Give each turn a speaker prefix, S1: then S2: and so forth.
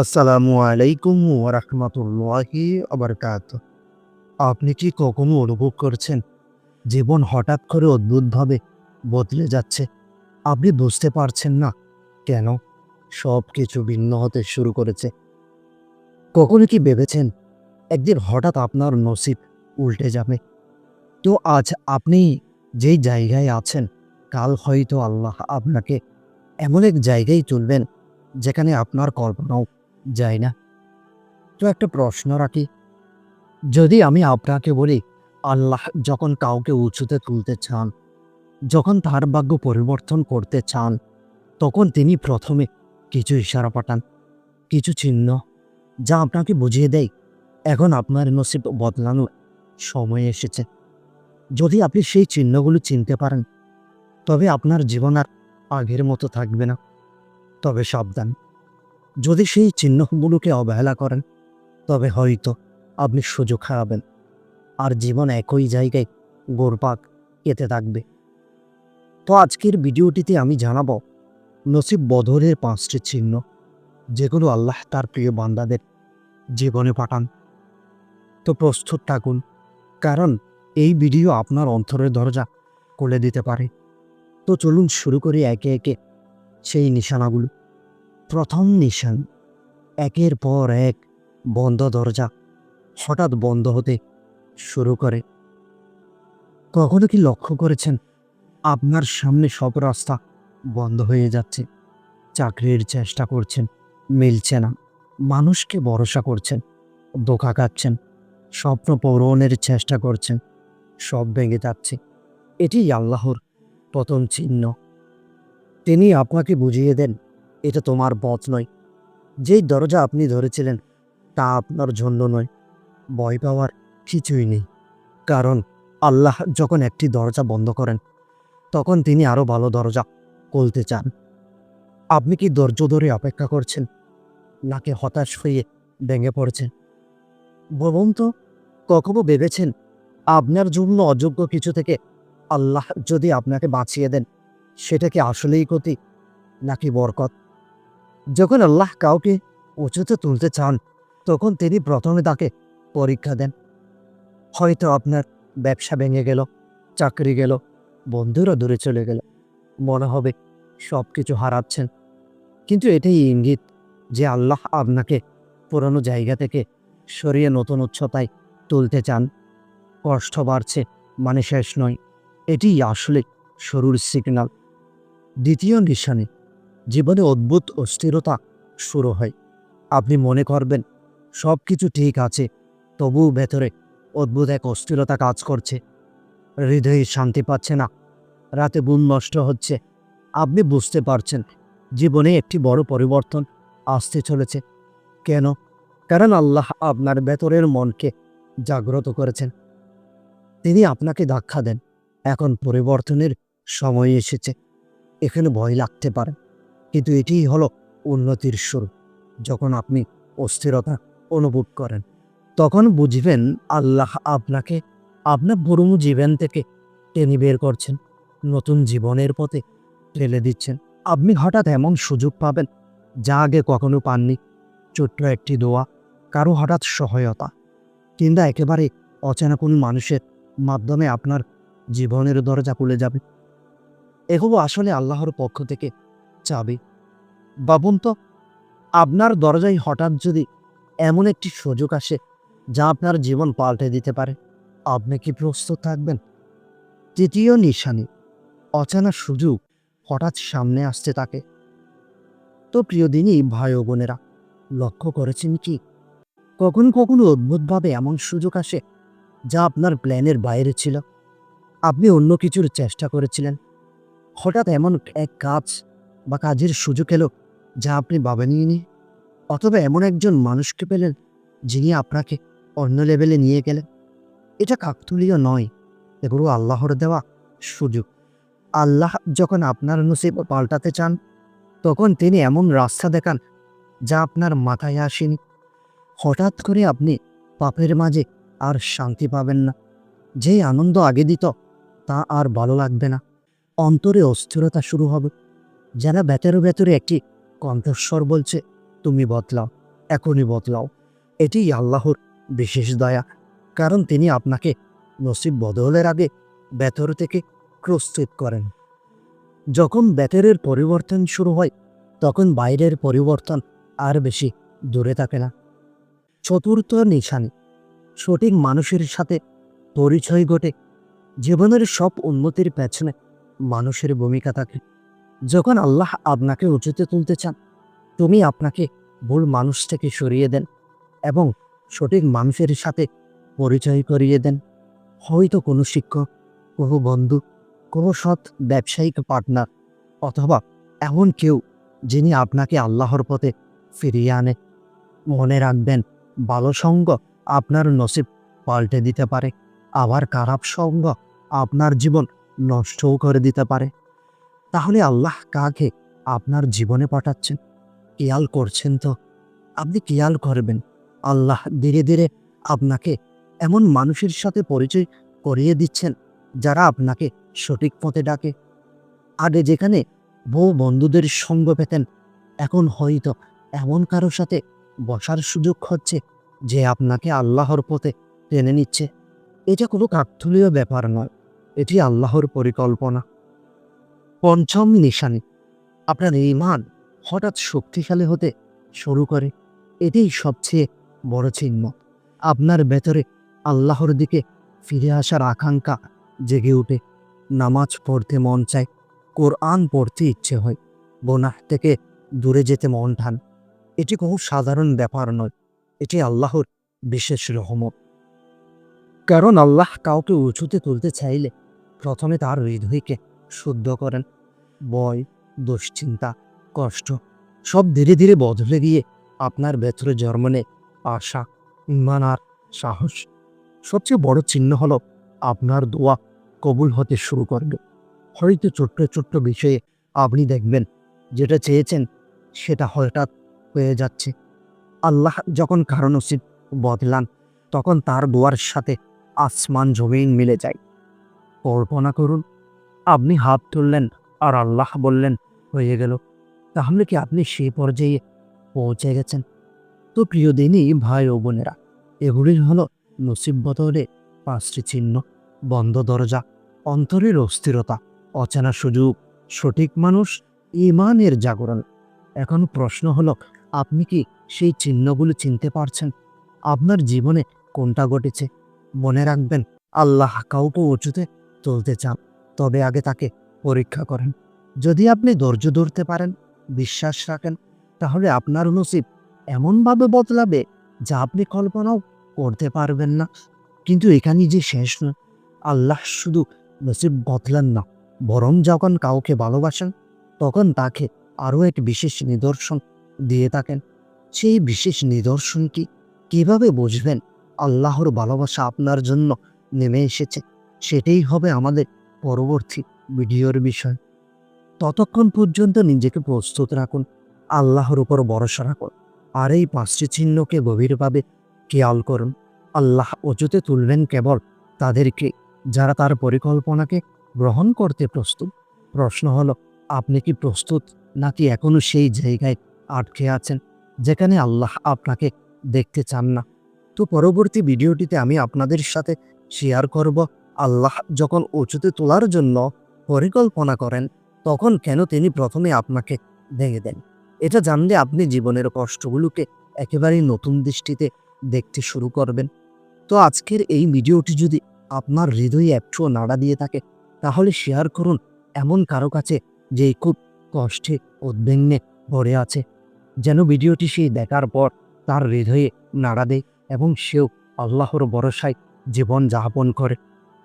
S1: আসসালামু আলাইকুম ওরহমতুল্লাহি আবরকাত আপনি কি কখনো অনুভব করছেন জীবন হঠাৎ করে অদ্ভুতভাবে বদলে যাচ্ছে? আপনি বুঝতে পারছেন না কেন? সব কিছু ভিন্ন হতে শুরু করেছে। কখনো কি ভেবেছেন একদিন হঠাৎ আপনার নসিব উল্টে যাবে? তো আজ আপনি যেই জায়গায় আছেন, কাল হয়তো আল্লাহ আপনাকে এমন এক জায়গায় তুলবেন যেখানে আপনার কল্পনাও যায় না। তো একটা প্রশ্ন রাখি। যদি আমি আপনাকে বলি, আল্লাহ যখন কাউকে উঁচুতে তুলতে চান, যখন তার ভাগ্য পরিবর্তন করতে চান, তখন তিনি প্রথমে কিছু ইশারা পাঠান, কিছু চিহ্ন, যা আপনাকে বুঝিয়ে দেয়, এখন আপনার নসিব বদলানোর সময় এসেছে। যদি আপনি সেই চিহ্নগুলো চিনতে পারেন, তবে আপনার জীবন আর আগের মতো থাকবে না। তবে সাবধান। যদি সেই চিহ্নগুলোকে অবহেলা করেন, তবে হয়তো আপনি সুযোগ হারাবেন। আর জীবন একই জায়গায় গোরপাক এতে থাকবে। তো আজকের ভিডিওটিতে আমি জানাব, নসিব বদলের পাঁচটি চিহ্ন, যেগুলো আল্লাহ তার প্রিয় বান্দাদের জীবনে পাঠান। তো প্রস্তুত থাকুন, কারণ এই ভিডিও আপনার অন্তরের দরজা খুলে দিতে পারে। তো চলুন শুরু করি একে একে সেই নিশানাগুলো। প্রথম নিশান। একের পর এক বন্ধ দরজা হঠাৎ বন্ধ হতে শুরু করে। কখনো কি লক্ষ্য করেছেন? আপনার সামনে সব রাস্তা বন্ধ হয়ে যাচ্ছে। চাকরির চেষ্টা করছেন, মিলছে না। মানুষকে ভরসা করছেন দোকা খাচ্ছেন। স্বপ্ন পূরণের চেষ্টা করছেন, সব ভেঙে যাচ্ছে। এটি আল্লাহর প্রথম চিহ্ন। তিনি আপনাকে বুঝিয়ে দেন এটা তোমার পথ নয়। যেই দরজা আপনি ধরেছিলেন, তা আপনার জন্য নয়। ভয় পাওয়ার কিছুই নেই। কারণ আল্লাহ যখন একটি দরজা বন্ধ করেন, তখন তিনি আরও ভালো দরজা খুলতে চান। আপনি কি ধৈর্য ধরে অপেক্ষা করছেন, নাকি হতাশ হয়ে ভেঙে পড়ছেন? বলুন তো, কখনো ভেবেছেন আপনার জন্য অযোগ্য কিছু থেকে আল্লাহ যদি আপনাকে বাঁচিয়ে দেন, সেটা কি আসলেই ক্ষতি, নাকি বরকত? যখন আল্লাহ কাউকে উঁচুতে তুলতে চান, তখন তিনি প্রথমে তাকে পরীক্ষা দেন। হয়তো আপনার ব্যবসা ভেঙে গেল, চাকরি গেল, বন্ধুরা দূরে চলে গেল, মনে হবে সব কিছু হারাচ্ছেন। কিন্তু এটাই ইঙ্গিত যে আল্লাহ আপনাকে পুরনো জায়গা থেকে সরিয়ে নতুন উচ্চতায় তুলতে চান। কষ্ট বাড়ছে মানে শেষ নয়। এটি আসলে শুরুর সিগন্যাল দ্বিতীয় নিশানে জীবনে অদ্ভুত অস্থিরতা শুরু হয়। আপনি মনে করবেন সব কিছু ঠিক আছে, তবুও ভেতরে অদ্ভুত এক অস্থিরতা কাজ করছে। হৃদয়ে শান্তি পাচ্ছে না। রাতে বুন নষ্ট হচ্ছে। আপনি বুঝতে পারছেন, জীবনে একটি বড় পরিবর্তন আসতে চলেছে। কেন? কারণ আল্লাহ আপনার ভেতরের মনকে জাগ্রত করেছেন। তিনি আপনাকে ধাক্কা দেন। এখন পরিবর্তনের সময় এসেছে। এখানে ভয় লাগতে পারে। কিন্তু এটিই হলো উন্নতির শুরু। যখন আপনি অস্থিরতা অনুভব করেন, তখন বুঝবেন আল্লাহ আপনাকে আপনার পুরনো জীবন থেকে টেনে বের করছেন, নতুন জীবনের পথে ঠেলে দিচ্ছেন। আপনি হঠাৎ এমন সুযোগ পাবেন যা আগে কখনো পাননি। ছোট্ট একটি দোয়া, কারও হঠাৎ সহায়তা, কিংবা একেবারে অচেনা কোন মানুষের মাধ্যমে আপনার জীবনের দরজা খুলে যাবে। এগুলো আসলে আল্লাহর পক্ষ থেকে চাবি। বাবুন তো, আপনার দরজায় হঠাৎ যদি এমন একটি সুযোগ আসে যা আপনার জীবন পাল্টে দিতে পারে, আপনি কি প্রস্তুত থাকবেন? তৃতীয় নিশানি, অচেনা সুযোগ হঠাৎ সামনে আসতে থাকে তো প্রিয় দিনই ভাই ও বোনেরা, লক্ষ্য করেছেন কি? কখনো কখনো অদ্ভুতভাবে এমন সুযোগ আসে যা আপনার প্ল্যানের বাইরে ছিল। আপনি অন্য কিছুর চেষ্টা করেছিলেন। হঠাৎ এমন এক কাজ বা কাজের সুযোগ এলো যা আপনি ভাবেনই নি অথবা এমন একজন মানুষকে পেলেন যিনি আপনাকে অন্য লেভেলে নিয়ে গেলেন। এটা কাকতুলীয় নয়, এগুলো আল্লাহর দেওয়া সুযোগ। আল্লাহ যখন আপনার নসিব পাল্টাতে চান, তখন তিনি এমন রাস্তা দেখান যা আপনার মাথায় আসেনি। হঠাৎ করে আপনি পাপের মাঝে আর শান্তি পাবেন না। যেই আনন্দ আগে দিত তা আর ভালো লাগবে না। অন্তরে অস্থিরতা শুরু হবে। যারা ভেতরে ভেতরে একটি কণ্ঠস্বর বলছে, তুমি বদলাও, এখনই বদলাও। এটি আল্লাহর বিশেষ দয়া, কারণ তিনি আপনাকে নসিব বদলের আগে ভেতর থেকে প্রস্তুত করেন। যখন ভেতরের পরিবর্তন শুরু হয়, তখন বাইরের পরিবর্তন আর বেশি দূরে থাকে না। চতুর্থ নিশানি, সঠিক মানুষের সাথে পরিচয় ঘটে। জীবনের সব উন্নতির পেছনে মানুষের ভূমিকা থাকে। যখন আল্লাহ আপনাকে উঁচুতে তুলতে চান, তুমি আপনাকে ভুল মানুষ থেকে সরিয়ে দেন এবং সঠিক মানুষের সাথে পরিচয় করিয়ে দেন। হয়তো কোনো শিক্ষক, কোনো বন্ধু, কোনো সৎ ব্যবসায়িক পার্টনার অথবা এমন কেউ যিনি আপনাকে আল্লাহর পথে ফিরিয়ে আনে। মনে রাখবেন, ভালো সঙ্গ আপনার নসিব পাল্টে দিতে পারে, আবার খারাপ সঙ্গ আপনার জীবন নষ্টও করে দিতে পারে। তাহলে আল্লাহ কাকে আপনার জীবনে পাঠাচ্ছেন? কেয়াল করছেন তো? আপনি কেয়াল করবেন, আল্লাহ ধীরে ধীরে আপনাকে এমন মানুষের সাথে পরিচয় করিয়ে দিচ্ছেন, যারা আপনাকে সঠিক পথে ডাকে। আগে যেখানে বউ বন্ধুদের সঙ্গ পেতেন, এখন হয়তো এমন কারোর সাথে বসার সুযোগ হচ্ছে যে আপনাকে আল্লাহর পথে টেনে নিচ্ছে। এটা কোনো কাকথলীয় ব্যাপার নয়, এটি আল্লাহর পরিকল্পনা। পঞ্চম নিশানি। আপনার ইমান হঠাৎ শক্তিশালী হতে শুরু করে। এটাই সবচেয়ে বড় চিহ্ন। আপনার ভেতরে আল্লাহর দিকে ফিরে আসার আকাঙ্ক্ষা জেগে ওঠে। নামাজ পড়তে মন চায়, কোরআন পড়তে ইচ্ছে হয় বোনাহ থেকে দূরে যেতে মন ঠান। এটি কোনো সাধারণ ব্যাপার নয়, এটি আল্লাহর বিশেষ রহমত। কারণ আল্লাহ কাউকে উঁচুতে তুলতে চাইলে প্রথমে তার হৃদয়কে শুদ্ধ করেন। ভয় দুশ্চিন্তা, কষ্ট, সব ধীরে ধীরে বদলে গিয়ে আপনার ভেতরে জন্ম নেয় আশা, ইমান আর সাহস। সবচেয়ে বড় চিহ্ন হলো আপনার দোয়া কবুল হতে শুরু করবে হয়তো ছোট্ট ছোট্ট বিষয়ে আপনি দেখবেন, যেটা চেয়েছেন সেটা হঠাৎ হয়ে যাচ্ছে। আল্লাহ যখন কারণ উচিত বদলান, তখন তার দোয়ার সাথে আসমান জমিন মিলে যায়। কল্পনা করুন আপনি হাত তুললেন আর আল্লাহ বললেন, হয়ে গেল। তাহলে কি আপনি সে পর্যায়ে পৌঁছে গেছেন? তো প্রিয় দিনই ভাই ও বোনেরা, এগুলি হলো নসিব বদলে পাঁচটি চিহ্ন। বন্ধ দরজা, অন্তরের অস্থিরতা, অচেনা সুযোগ, সঠিক মানুষ ইমানের জাগরণ। এখন প্রশ্ন হলো, আপনি কি সেই চিহ্নগুলো চিনতে পারছেন? আপনার জীবনে কোনটা ঘটেছে? মনে রাখবেন, আল্লাহ কাউকে উঁচুতে তুলতে চান। তবে আগে তাকে পরীক্ষা করেন। যদি আপনি ধৈর্য ধরতে পারেন, বিশ্বাস রাখেন, তাহলে আপনার নসিব এমনভাবে বদলাবে যা আপনি কল্পনাও করতে পারবেন না। কিন্তু এখানে যে শেষ নয়, আল্লাহ শুধু নসিব বদলান না, বরং যখন কাউকে ভালোবাসেন, তখন তাকে আরও এক বিশেষ নিদর্শন দিয়ে থাকেন। সেই বিশেষ নিদর্শন কি? কীভাবে বুঝবেন আল্লাহর ভালোবাসা আপনার জন্য নেমে এসেছে? সেটাই হবে আমাদের পরবর্তী ভিডিওর বিষয়। ততক্ষণ পর্যন্ত নিজেকে প্রস্তুত রাখুন, আল্লাহর উপর ভরসা রাখুন, আর এই পাঁচটি চিহ্নকে গভীরভাবে খেয়াল করুন। আল্লাহ অজুতে তুলবেন কেবল তাদেরকে, যারা তার পরিকল্পনাকে গ্রহণ করতে প্রস্তুত। প্রশ্ন হলো, আপনি কি প্রস্তুত নাকি এখনও সেই জায়গায় আটকে আছেন, যেখানে আল্লাহ আপনাকে দেখতে চান না? তো পরবর্তী ভিডিওটিতে আমি আপনাদের সাথে শেয়ার করব। আল্লাহ যখন উঁচুতে তোলার জন্য পরিকল্পনা করেন, তখন কেন তিনি প্রথমে আপনাকে ভেঙে দেন? এটা জানলে আপনি জীবনের কষ্টগুলোকে একেবারেই নতুন দৃষ্টিতে দেখতে শুরু করবেন। তো আজকের এই ভিডিওটি যদি আপনার হৃদয়ে একটুও নাড়া দিয়ে থাকে, তাহলে শেয়ার করুন এমন কারও কাছে যে খুব কষ্টে উদ্বিগ্নে ভরে আছে। যেন ভিডিওটি সেই দেখার পর তার হৃদয়ে নাড়া দেয় এবং সেও আল্লাহর ভরসায় জীবন যাপন করে।